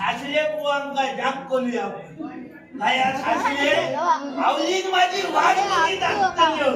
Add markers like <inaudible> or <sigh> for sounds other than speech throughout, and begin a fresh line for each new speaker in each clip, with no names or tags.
सासरे बुवांका जाग करूया काया सासरे आवलीन माझी वाट बघी दाखतल्यो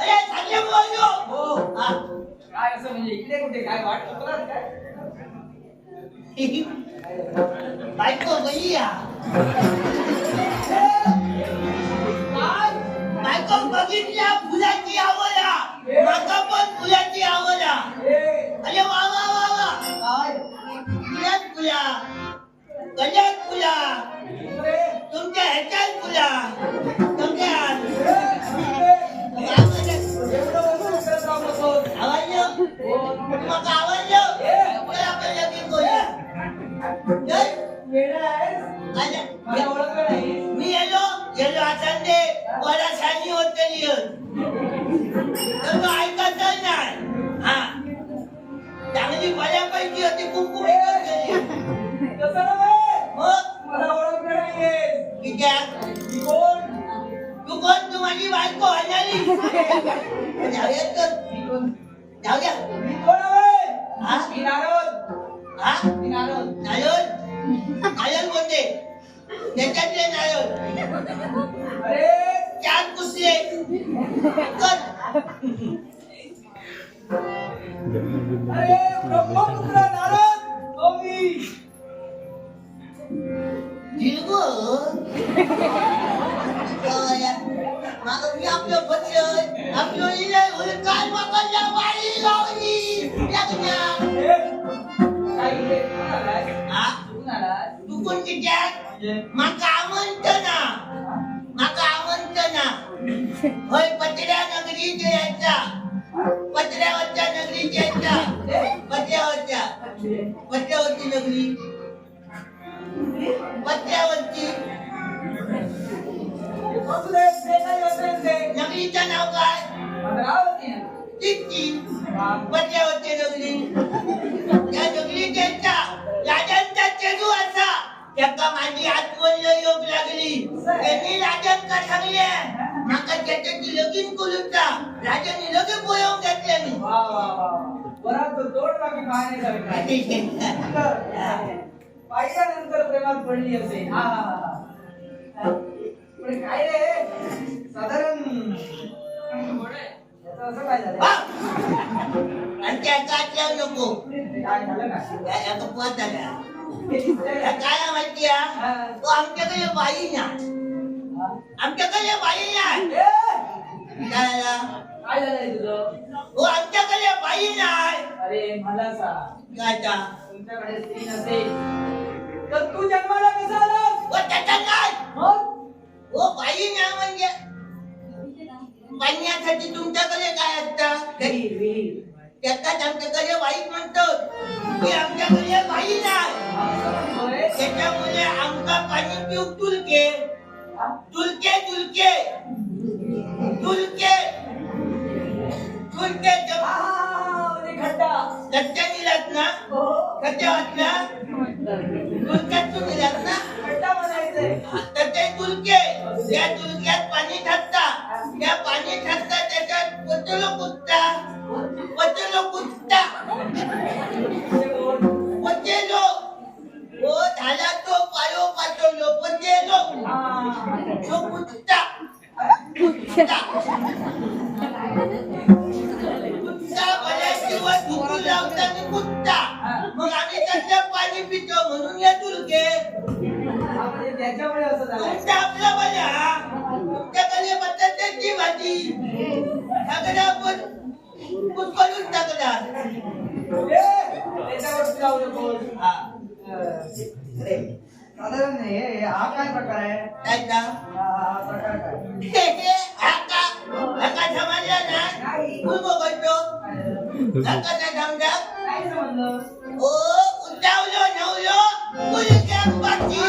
अरे बुवा जो हा.
काय असं म्हणजे इकडे कुठे? काय वाट बघणार काय?
बायको बघिया बायको बघितल्या फुलाची आवडा माका पण फुलाची आवडा अरे वा वा वा वा. फुलात फुला. गजात फुला. तुमच्या ह्याच्यात फुला. मी येलो येलो आचांदे मला शानी होते लिहत तर तो ऐकतच नाही हा चांगली बऱ्यापैकी होती कुंकुम तू कोण? तू माझी बायको <laughs> जाऊयात तर
मी कोण हवे
हा?
मी नारद
हा?
मी नारद
नायल नायल कोणते? त्याच्यातले नायल
अरे
चार कर
अरे ब्रह्मपुत्र नारद तो मी.
दिलगो मागं मी आपलं बचत आपलं इले काय मागल्या वाळी लावली? तू कोणती
म्हणजे
माका आमंत्रणा. माका आमंत्रणा. होय पत्र्या नगरीचे यायचा पत्र्यावरच्या नगरीचे यायचा पत्र्यावरच्या. पत्र्यावरची नगरी. पत्र्यावरची. नगरीचं नाव काय?
भद्रावती.
तितकी
हा.
पत्र्यावरची नगरी त्या नगरीच्या राजांचा चेडू असा. त्याका माझी आठवण योग लागली. त्यांनी राजांका सांगले माका त्याच्याची लगीन करूचा राजांनी लगेच बोलावून घेतल्यानी
वा, वा, वा. बराच. <laughs> पाहिल्यानंतर प्रेमात पडली असेल. हा हा हा, काय रे? साधारण असं काय झालं
नको
काय झालं <laughs> काय
त्याला कपवात झाला
हे दिसतंय
त्याला
का?
काय माहिती आहे. तो आमच्याकडे बाई ना? आमच्याकडे बाई
ए,
काय?
काय झालंय तुझं?
हो आमच्याकडे बाई नाही
अरे मला सांग.
काय का
तुमच्याकडे स्त्री नसेल. तर तू जन्माला कसा आलास?
हो
मग?
हो बाई नाही म्हणजे? पाण्यासाठी तुमच्याकडे काय असतं. त्याच्यात आमच्याकडे वाईट म्हणतो. की आमच्याकडे बाई नाही. त्याच्यामुळे आमका पाणी पिऊ तुलके? तुलके तुलके तुलके तुलके
हा, म्हणजे
लक्षात दिलात ना?
हो.
कशा वाटला तुलक्यात तू दिलात ना तर ते तुलके त्या तुलक्यात पाणी ठरता त्या पाणी ठरता त्याच्यात पचलो कुत्ता अरे,
साधारण हे हे- हा काय प्रकार आहे?
त्याचा
हा हा प्रकार काय?
हे हे हाका हाका समजलं ना?
नाही.
मुलगो करतो हाका काय समजा
काय समजलं
ओ उठावलो नवलो. मुलग्या बाकी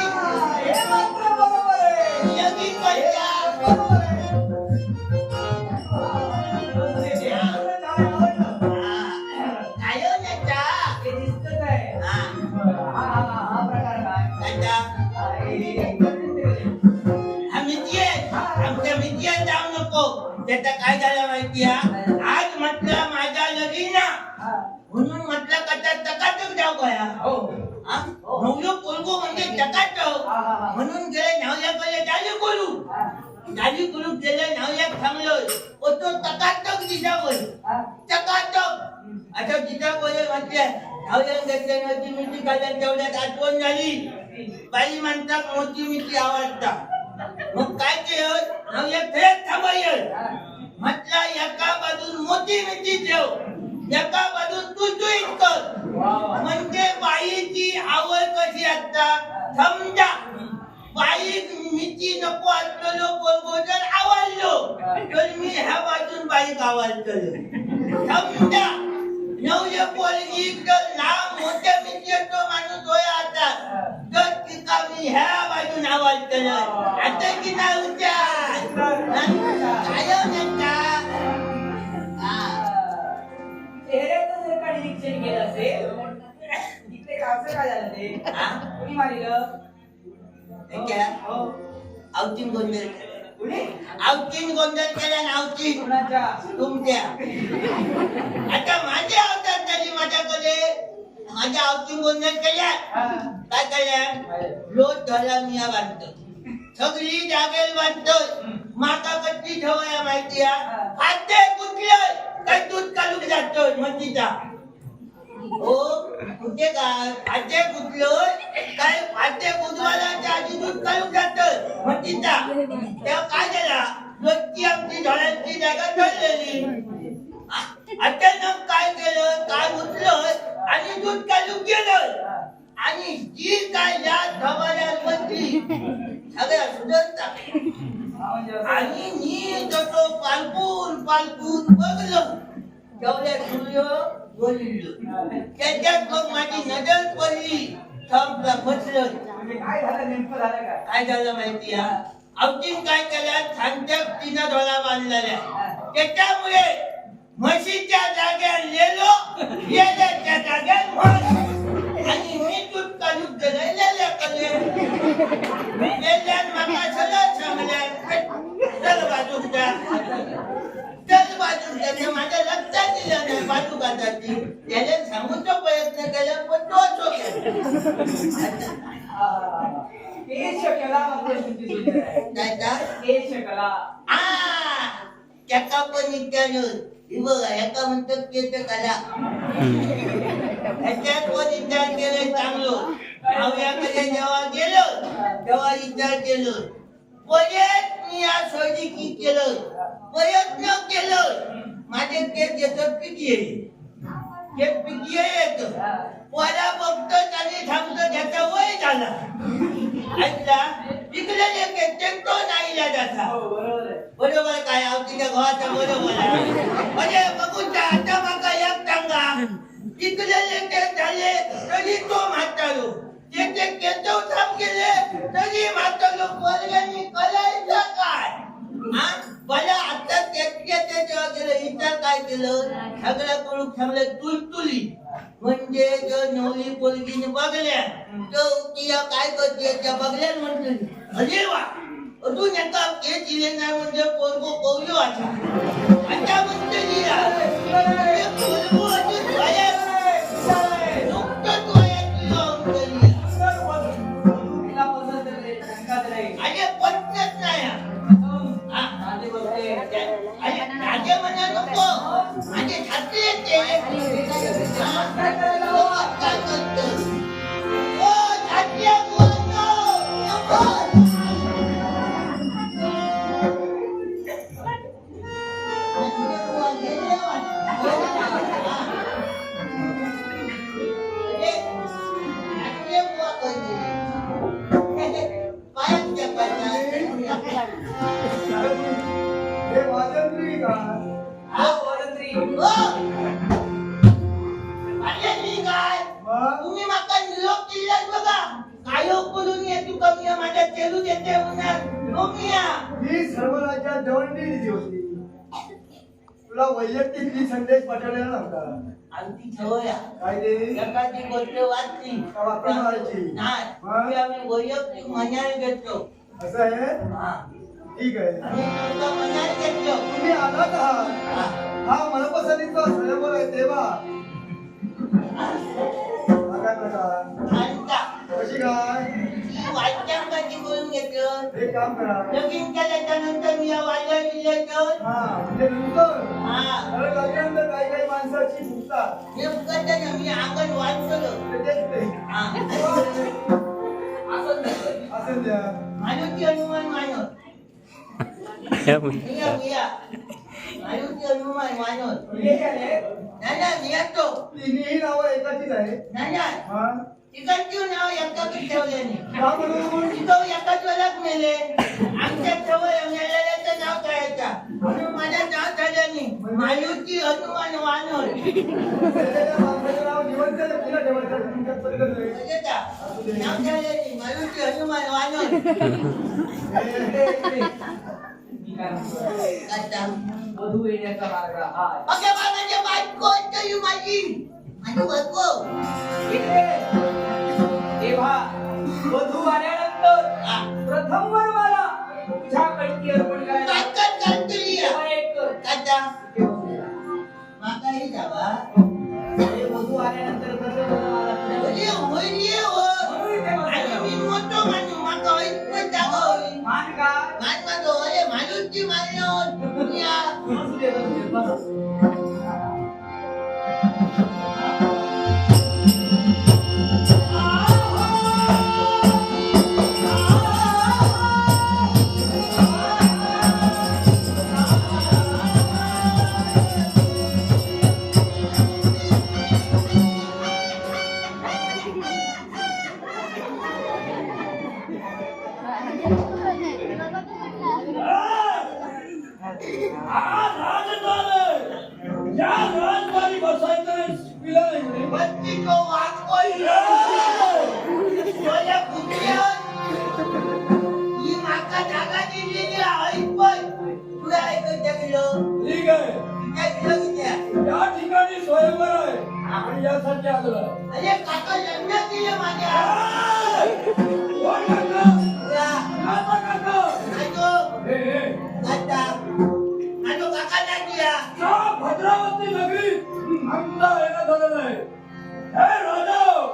हा,
चालू करू गेले नवल्याक थांबलो ओ तो टकाटक दिशा बोल. टकाटक आता तिथं बोले म्हटलं नवल्यान घेतल्या नव्हती मिठी काढल्या तेवढ्यात आठवण झाली. बाई म्हणतात मोठी मिठी आवडतात मग काय केलं? नवल्याक फेर थांबायल. म्हटलं एका बाजून मोठी मिठी ठेव. एका बाजून तू तू कर. म्हणजे बाईची आवड कशी असता समजा. बाई नको असलेलो पोरगो जर आवडलो तर मी ह्या बाजून बाईक आवडतलो समजा नवले पोरगी जर लांब मोठ्या मितीचा माणूस होय आता तर तिका मी ह्या बाजून आवडतलो आता की नाही उद्या काय
झालं ते? कोणी मारिलं?
आवतीन गोंधळ आवतीन गोंधळ केला ना
कोणाच्या
तुमच्या. आता माझे आवतात झाली माझ्याकडे माझ्या आवतीन गोंधळ केल्या. काय केल्या? रोज धरला मिया बांधतो सगळी जागेल बांधतो माका कशी ठेवाया माहिती आहे? खाते कुठलं काय दूध काढून जातो मतीचा हो कुठे काय फाटे कुठलं काय फाटे बुधवाराच्या आधी दूध काढून जात. मतीचा तेव्हा काय झाला? रोजची आमची धोळ्यांची जागा ठरलेली अचानक काय केलं? काय उठलं आणि दूध काढून गेलं. आणि जी काय या धवाऱ्यात सगळ्या सुधरता. आणि मी जसं पालपून पालपून बघलं. तेवढ्या सूर्य बोललो त्याच्यात मग माझी नजर पडली थांबला
म्हणजे काय झालं नेमकं झालं काय
काय झालं माहिती अवतीन काय केल्या? सांगत्या तिनं धोला बांधलेल्या. त्याच्यामुळे म्हशीच्या जाग्यात लेलो लेल्याच्या जाग्यात म्हस आणि मी दूध काढून गेलं लेल्याकडे लेल्यान माका सगळं सांगल्या चल बाजूक जा चल बाजूक जा ते माझ्या बाजू काढायची त्याला सांगूचा प्रयत्न केला पण तो असो केला
हा. केश कला मात्र तुमची सुंदर आहे.
काय का?
केश कला
आ त्याका पण इत्यानं हे बघा याका म्हणतात कला. ह्याच्यात पण विचार केलं चांगलं? नवऱ्याकडे जेव्हा गेलो तेव्हा विचार केलो. परत मी या केलं. प्रयत्न माझे केस येतात पिकी येईल केस पिकी येत वाला बघतो आणि थांबतो त्याचा वय झाला. ऐकला? पिकलेले केस तो नाहीला त्याचा.
हो बरोबर
काय? आवतीच्या घराचं बरोबर आहे. म्हणजे बघून आता माका एक सांगा. इकलेले ते झाले तरी तो म्हातारो. त्याचे केसव थांब गेले तरी म्हातारो पोरग्यांनी करायचं काय? हा मला आता त्याच्या जेव्हा गेलं इतर काय केलं? सगळ्या करून थंय तुल तुली म्हणजे जो नवरी पोरगीने बघल्या तो तिला काय करते त्या बघल्या म्हणते अरे वा. अजून एका के दिले नाही म्हणजे पोरगो कवलो आता आता म्हणते
कायो
करून ये तू कमी आहे, माझ्या चेलू देते होणार रोमिया
ही सर्व राज्यात दवंडी निधी होती. तुला वैयक्तिक संदेश पाठवलेला नव्हता.
आमची सवय आहे.
काय रे
एखादी गोष्ट वाचली.
का वापरून मारायची?
नाही? ती आम्ही वैयक्तिक मनाने घेतलो.
असं आहे?
हा.
ठीक आहे.
मनाने घेतलो.
तुम्ही आलात आहात.
हा.
हा मनपसंतीचा स्वयंवर आहे तेव्हा हा. काय प्रकार?
आणता.
कशी काय
घेतलं?
एक काम करा.
लगीन मी या वाद्या दिल्याचं
हा म्हणजे नंतर
हा.
कारण लग्नानंतर काही काही माणसाची
हे मी अंगण वाचलं
ते तेच ते.
हा.
असंच नसतं.
असं द्या.
माणूसची अनुमान मानत मिया मिया माणूसची अनुमान मानत
हे काय?
नाही नाही मिया तो
तिन्ही नावं एकाचीच आहे
नाही नाही.
हा.
तिकडची नाव एकाच ठेवल्याने
का म्हणून
तिथं एकाच वेळात मेले आमच्या सवय मेलेल्याचं नाव ठेवायचा म्हणून माझं नाव ठेवल्याने मायुती हनुमान वानर.
नाव
मायुती हनुमान वानर.
वधू येण्याचा मार्ग हा
बायको माझी? माझी बायको.
तेव्हा वधू आल्यानंतर
हा.
प्रथम वर मला तुझ्या कणकी अर्पण करायला
काकत काढतली
तेव्हा एक कर.
आता माकाही जावा.
हे वधू आल्यानंतर प्रथम वर मला तुझ्या
म्हणजे होईल हो.
स्वयंवर आहे. आणि यासाठी आहे.
अरे काका लग्न केलं माझ्या.
भद्रावती नगरीत आमचा येणं झालेलं आहे. हे राजा!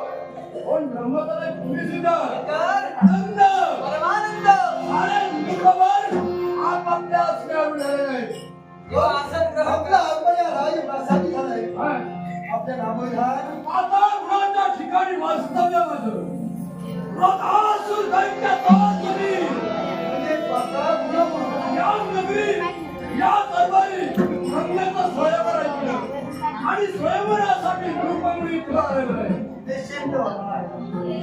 कोण ब्रह्मचारी तुम्ही सुद्धा. आनंद!
परमानंद.
सारे मुखभर आपापल्या आसण्यावर झालेले आहे.
तो आसन ग्रहण
आपल्या नामोधान
पाताळगृहाच्या ठिकाणी वास्तव्य माझं प्रधासुर तुम्ही
म्हणजे म्हणून
या नगरी या दरबारी रंगाचा स्वयंवर ऐकलं. आणि स्वयंवरासाठी आलेलं आहे.
निश्चिंत व्हा.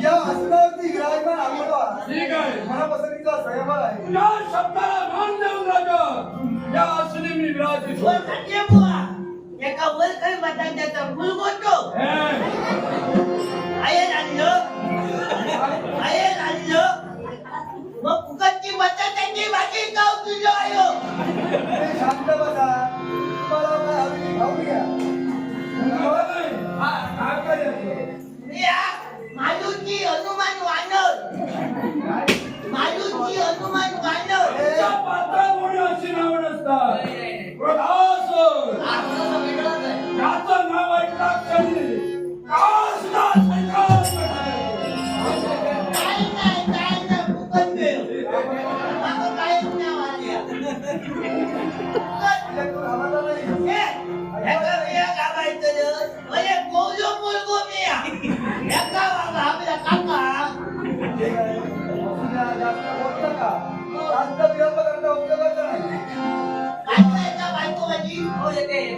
या आसनावरती विराजमान आम्हाला
ठीक आहे.
मनापसंतीचा स्वयंवर आहे.
तुझ्या शब्दाला मान देऊन राजा. या आसनी मी विराजित
एका वर काही बटाट्याचा फुल गोटो आयल आणलं आयल आणलं मग फुकटची बटाट्याची भाजी गाव तुझं आयो.
शांत बसा तुम्हाला खाऊ.
हा,
मालूची हनुमान वानर. मालूची हनुमान वानर.
तुमच्या पात्रामुळे अशी नावं नसतात. त्याचं नाव
म्हणजे एका आपल्या
जास्त का? जास्त विलंब करता उपयोगाचा नाही.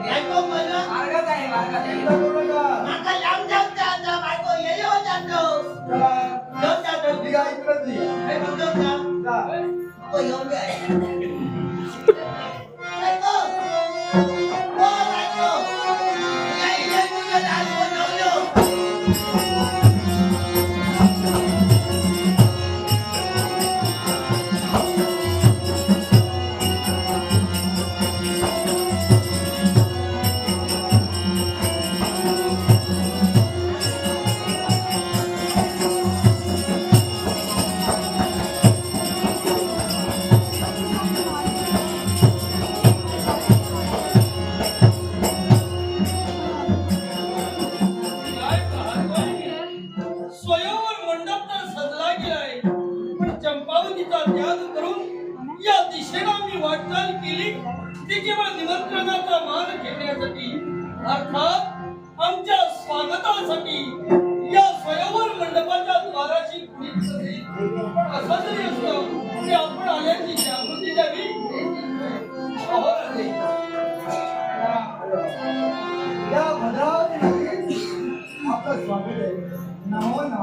येते, येते.
बायको म्हणलं
मार्गात आहे, मार्गात आहे.
चिंता करू नका
माका लांब जाऊन जायचं बायको येल्यावर जातो
चला
जाऊन जातो
ठीक आहे इकडंच ये.
हे तू जाऊन जा
जा.
नको येऊन जाय बायको ओ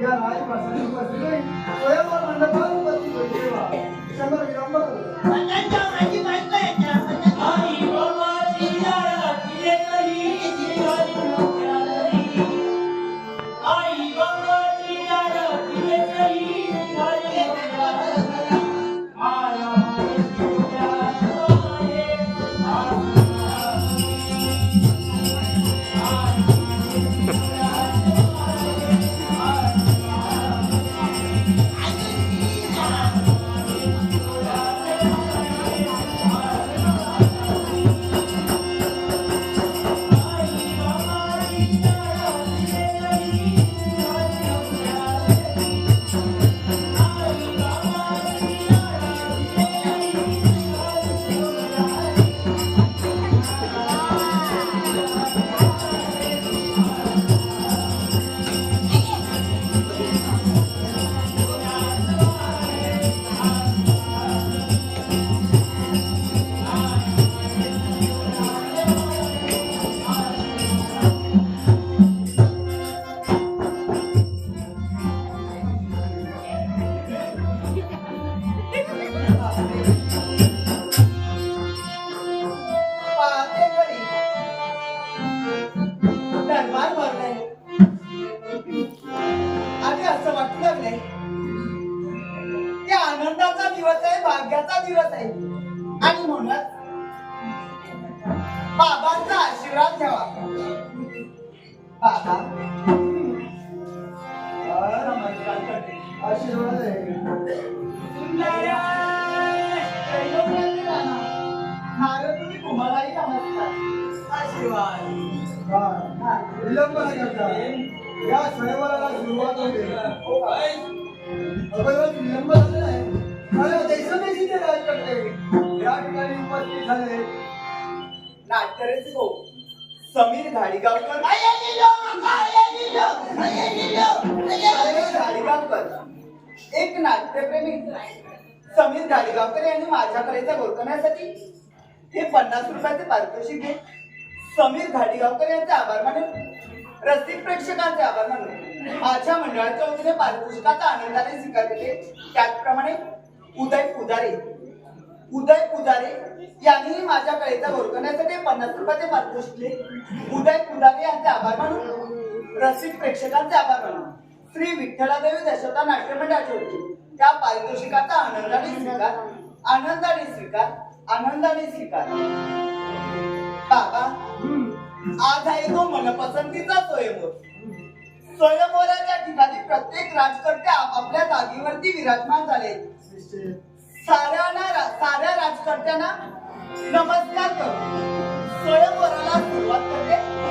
या
राजप्रासादी उपस्थित होईल स्वयंवर मंडपात उपस्थित होईल तेव्हा शंभर विलंब करू
करता
या स्वयंवराला सुरुवात होते
काय?
अगोदरच विलंब झालेला आहे मला देशोदेशीचे राजकर्ते या ठिकाणी उपस्थित झाले
नाट्यरसिक हो समीर घाडीगावकर घाडीगावकर एक नाट्यप्रेमी समीर घाडीगावकर यांनी माझ्या कलेचा गोरकण्यासाठी हे पन्नास रुपयाचे पारितोषिक घे समीर घाडीगावकर यांचे आभार मानून रसिक प्रेक्षकांचे आभार मानले. माझ्या मंडळाच्या वतीने पारितोषिकाचा आनंदाने स्वीकार केले. त्याचप्रमाणे उदय पुजारे. उदय पुजारे यांनीही माझ्या कलेचा गोरकण्यासाठी पन्नास रुपयाचे पारितोषिक दिले उदय पुजारे यांचे आभार मानून रसिक प्रेक्षकांचे आभार मानून श्री विठ्ठलादेवी दशरथा नाट्य मंडळाचे होते त्या पारितोषिकाचा आनंदाने स्वीकार आनंदाने स्वीकार आनंदाने स्वीकार. बाबा आज आहे तो मनपसंतीचा स्वयंवर स्वयंवराच्या ठिकाणी प्रत्येक राजकर्ते आपापल्या जागेवरती विराजमान झाले.
निश्चित
साऱ्यांना साऱ्या राजकर्त्यांना नमस्कार करतो स्वयंवराला सुरुवात करते.